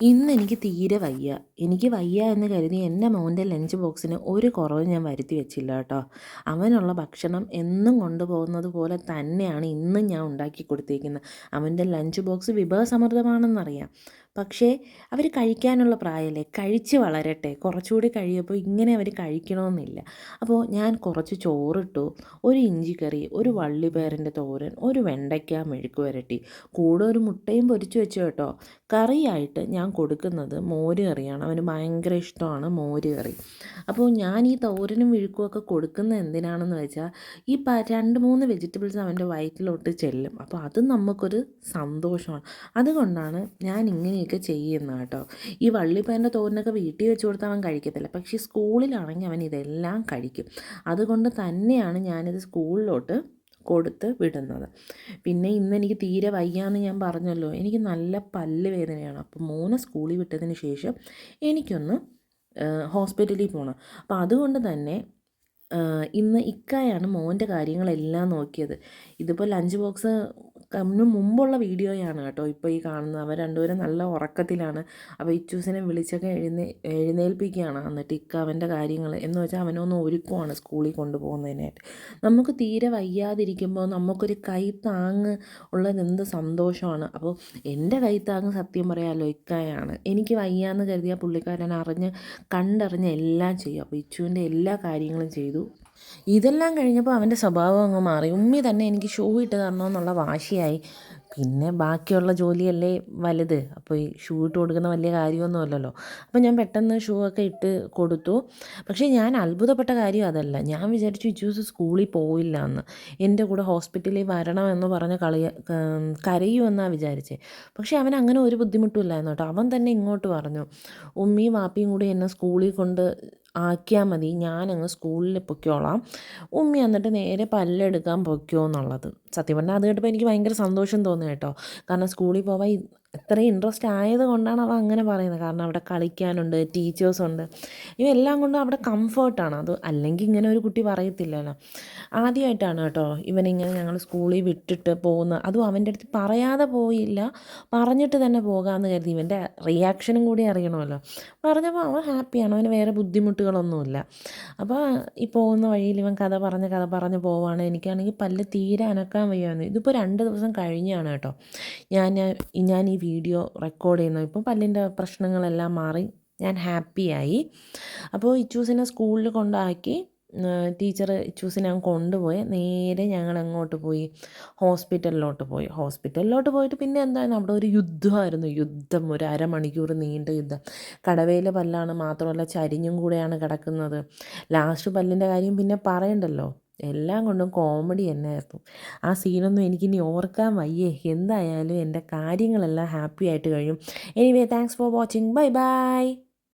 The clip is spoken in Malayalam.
ഇന്ന് എനിക്ക് തീരെ വയ്യ. എനിക്ക് വയ്യ എന്ന് കരുതി എന്റെ മോന്റെ ലഞ്ച് ബോക്സിന് ഒരു കുറവ് ഞാൻ വരുത്തി വെച്ചില്ല കേട്ടോ. അവനുള്ള ഭക്ഷണം എന്നും കൊണ്ടുപോകുന്നത് പോലെ തന്നെയാണ് ഇന്നും ഞാൻ ഉണ്ടാക്കി കൊടുത്തേക്കുന്നത്. അവന്റെ ലഞ്ച് ബോക്സ് വിഭവസമൃദ്ധമാണെന്നറിയാം. പക്ഷേ അവർ കഴിക്കാനുള്ള പ്രായമല്ലേ? കഴിച്ച് വളരട്ടെ. കുറച്ചുകൂടി കഴിയുമ്പോൾ ഇങ്ങനെ അവർ കഴിക്കണമെന്നില്ല. അപ്പോൾ ഞാൻ കുറച്ച് ചോറിട്ടു ഒരു ഇഞ്ചി കറി ഒരു വള്ളിപ്പയറിന്റെ തോരൻ ഒരു വെണ്ടയ്ക്ക മെഴുക്ക് വരട്ടി കൂടെ ഒരു മുട്ടയും പൊരിച്ചു വെച്ചു കേട്ടോ. കറിയായിട്ട് ഞാൻ കൊടുക്കുന്നത് മോര് കറിയാണ്. അവന് ഭയങ്കര ഇഷ്ടമാണ് മോര് കറി. അപ്പോൾ ഞാൻ ഈ തോരനും വിഴുക്കും ഒക്കെ കൊടുക്കുന്നത് എന്തിനാണെന്ന് വെച്ചാൽ ഈ രണ്ട് മൂന്ന് വെജിറ്റബിൾസ് അവന്റെ വയറ്റിലോട്ട് ചെല്ലും. അപ്പോൾ അത് നമുക്കൊരു സന്തോഷമാണ്. അതുകൊണ്ടാണ് ഞാൻ ഇങ്ങനെയൊക്കെ ചെയ്യുന്ന കേട്ടോ. ഈ വള്ളിപ്പയറിന്റെ തോരനൊക്കെ വീട്ടിൽ വെച്ച് കൊടുത്താൽ അവൻ കഴിക്കത്തില്ല. പക്ഷേ സ്കൂളിലാണെങ്കിൽ അവൻ ഇതെല്ലാം കഴിക്കും. അതുകൊണ്ട് തന്നെയാണ് ഞാനിത് സ്കൂളിലോട്ട് കൊടുത്ത് വിടുന്നത്. പിന്നെ ഇന്ന് എനിക്ക് തീരെ വയ്യാന്ന് ഞാൻ പറഞ്ഞല്ലോ. എനിക്ക് നല്ല പല്ല് വേദനയാണ്. അപ്പോൾ മൂന്ന് സ്കൂളിൽ വിട്ടതിന് ശേഷം എനിക്കൊന്ന് ഹോസ്പിറ്റലിൽ പോകണം അപ്പോൾ അതുകൊണ്ട് തന്നെ ഇന്ന് ഇക്കായാണ് മോന്റെ കാര്യങ്ങളെല്ലാം നോക്കിയത്. ഇതിപ്പോൾ ലഞ്ച് ബോക്സ് അതിന് മുമ്പുള്ള വീഡിയോയാണ് കേട്ടോ. ഇപ്പോൾ ഈ കാണുന്നത് അവർ രണ്ടുപേരും നല്ല ഉറക്കത്തിലാണ്. അപ്പോൾ ഇച്ചൂസിനെ വിളിച്ചൊക്കെ എഴുന്നേ എഴുന്നേൽപ്പിക്കുകയാണ്. എന്നിട്ട് ഇക്ക അവന്റെ കാര്യങ്ങൾ എന്ന് വെച്ചാൽ അവനൊന്ന് ഒരുക്കുവാണ് സ്കൂളിൽ കൊണ്ടുപോകുന്നതിനായിട്ട്. നമുക്ക് തീരെ വയ്യാതിരിക്കുമ്പോൾ നമുക്കൊരു കൈ താങ്ങ് ഉള്ളത് എന്ത് സന്തോഷമാണ്. അപ്പോൾ എന്റെ കൈ താങ്ങ് സത്യം പറയാമല്ലോ ഇക്കായാണ്. എനിക്ക് വയ്യാന്ന് കരുതിയ പുള്ളിക്കാരൻ അറിഞ്ഞ് കണ്ടറിഞ്ഞ് എല്ലാം ചെയ്യും. അപ്പോൾ ഇച്ചുവിന്റെ എല്ലാ കാര്യങ്ങളും ചെയ്തു. ഇതെല്ലാം കഴിഞ്ഞപ്പോൾ അവന്റെ സ്വഭാവം അങ്ങ് മാറി. ഉമ്മി തന്നെ എനിക്ക് ഷൂ ഇട്ട് തരണമെന്നുള്ള വാശിയായി. പിന്നെ ബാക്കിയുള്ള ജോലിയല്ലേ വലുത്. അപ്പോൾ ഈ ഷൂ ഇട്ട് കൊടുക്കുന്ന വലിയ കാര്യമൊന്നുമല്ലല്ലോ. അപ്പോൾ ഞാൻ പെട്ടെന്ന് ഷൂ ഒക്കെ ഇട്ട് കൊടുത്തു. പക്ഷേ ഞാൻ അത്ഭുതപ്പെട്ട കാര്യം അതല്ല. ഞാൻ വിചാരിച്ചു ഇച്ചൂസ് സ്കൂളിൽ പോയില്ല എന്ന്. എന്റെ കൂടെ ഹോസ്പിറ്റലിൽ വരണമെന്ന് പറഞ്ഞ് കളിയ കരയുമെന്നാണ് വിചാരിച്ചത് പക്ഷേ അവൻ അങ്ങനെ ഒരു ബുദ്ധിമുട്ടുമില്ലായിരുന്നു കേട്ടോ. അവൻ തന്നെ ഇങ്ങോട്ട് പറഞ്ഞു ഉമ്മിയും വാപ്പിയും കൂടി എന്നെ സ്കൂളിൽ കൊണ്ട് ആക്കിയാൽ മതി. ഞാനങ്ങ് സ്കൂളിൽ പൊയ്ക്കോളാം. ഉമ്മി എന്നിട്ട് നേരെ പല്ലെടുക്കാൻ പൊയ്ക്കോ എന്നുള്ളത്. സത്യം പറഞ്ഞാൽ അത് കേട്ടപ്പോൾ എനിക്ക് ഭയങ്കര സന്തോഷം തോന്നി കേട്ടോ. കാരണം സ്കൂളിൽ പോവാൻ ഇത്രയും ഇൻട്രസ്റ്റ് ആയത് കൊണ്ടാണ് അവ അങ്ങനെ പറയുന്നത്. കാരണം അവിടെ കളിക്കാനുണ്ട് ടീച്ചേഴ്സുണ്ട് ഇവയെല്ലാം കൊണ്ടും അവിടെ കംഫേർട്ടാണ് അത് അല്ലെങ്കിൽ ഇങ്ങനെ ഒരു കുട്ടി പറയത്തില്ലല്ലോ. ആദ്യമായിട്ടാണ് കേട്ടോ ഇവനിങ്ങനെ ഞങ്ങൾ സ്കൂളിൽ വിട്ടിട്ട് പോകുന്നത്. അതും അവന്റെ അടുത്ത് പറയാതെ പോയില്ല. പറഞ്ഞിട്ട് തന്നെ പോകാമെന്ന് കരുതി. ഇവന്റെ റിയാക്ഷനും കൂടി അറിയണമല്ലോ. പറഞ്ഞപ്പോൾ അവൻ ഹാപ്പിയാണ് അവന് വേറെ ബുദ്ധിമുട്ടുകളൊന്നുമില്ല. അപ്പോൾ ഈ പോകുന്ന വഴിയിൽ ഇവൻ കഥ പറഞ്ഞ് കഥ പറഞ്ഞ് പോവാണ്. എനിക്കാണെങ്കിൽ പല്ല് തീരെ അനക്കാൻ വയ്യാന്ന് ഇതിപ്പോൾ രണ്ട് ദിവസം കഴിഞ്ഞാണ് കേട്ടോ. ഞാൻ ഞാൻ ഈ വീഡിയോ റെക്കോർഡ് ചെയ്യുന്നത് ഇപ്പം പല്ലിന്റെ പ്രശ്നങ്ങളെല്ലാം മാറി ഞാൻ ഹാപ്പിയായി അപ്പോൾ ഇച്ചൂസിനെ സ്കൂളിൽ കൊണ്ടാക്കി ടീച്ചർ ഇച്ചൂസിനെ അങ്ങ് കൊണ്ടുപോയി. നേരെ ഞങ്ങൾ അങ്ങോട്ട് പോയി ഹോസ്പിറ്റലിലോട്ട് പോയി. ഹോസ്പിറ്റലിലോട്ട് പോയിട്ട് പിന്നെ എന്തായിരുന്നു? അവിടെ ഒരു യുദ്ധമായിരുന്നു. യുദ്ധം ഒരു അരമണിക്കൂർ നീണ്ട യുദ്ധം. കടവയിലെ പല്ലാണ് മാത്രമല്ല ചരിഞ്ഞും കൂടെയാണ് കിടക്കുന്നത്. ലാസ്റ്റ് പല്ലിന്റെ കാര്യം പിന്നെ പറയണ്ടല്ലോ. എല്ലാം കൊണ്ടും കോമഡി തന്നെയായിരുന്നു ആ സീനൊന്നും എനിക്കിനി ഓർക്കാൻ വയ്യേ. എന്തായാലും എന്റെ കാര്യങ്ങളെല്ലാം ഹാപ്പി ആയിട്ട് കഴിയും. Anyway thanks for watching bye bye